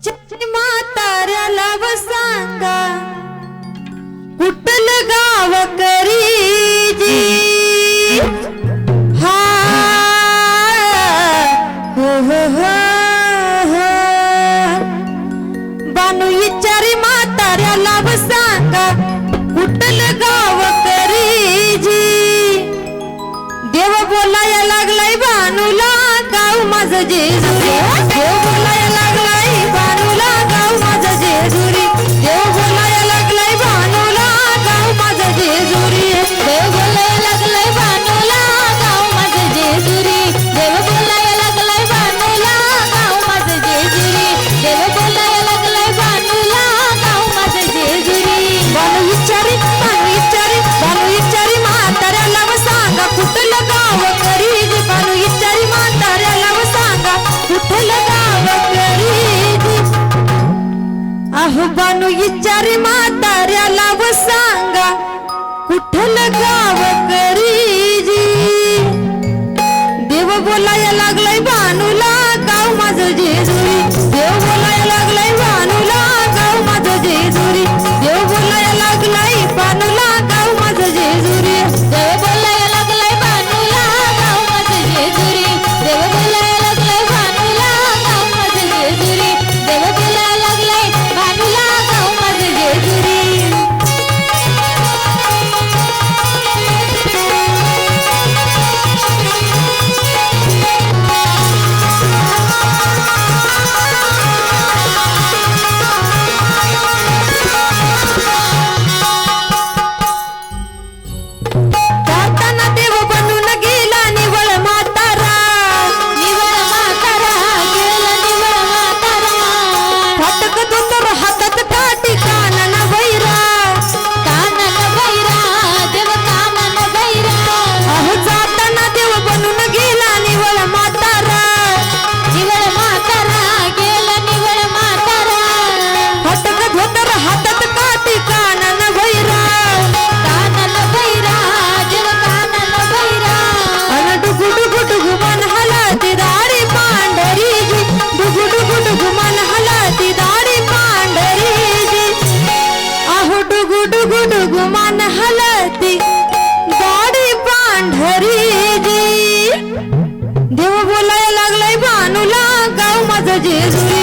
ちょ、ちょ、ま power. তোর হাতত Jesus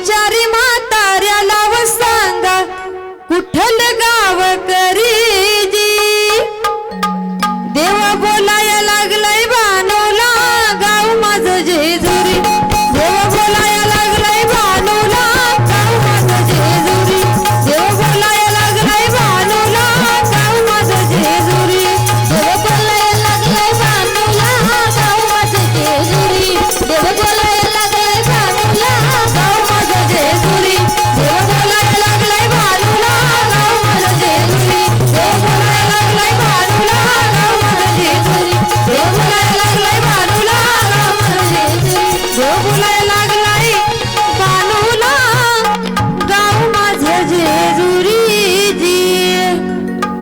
विचारी म्हाताऱ्याला व सांगा कुठल गा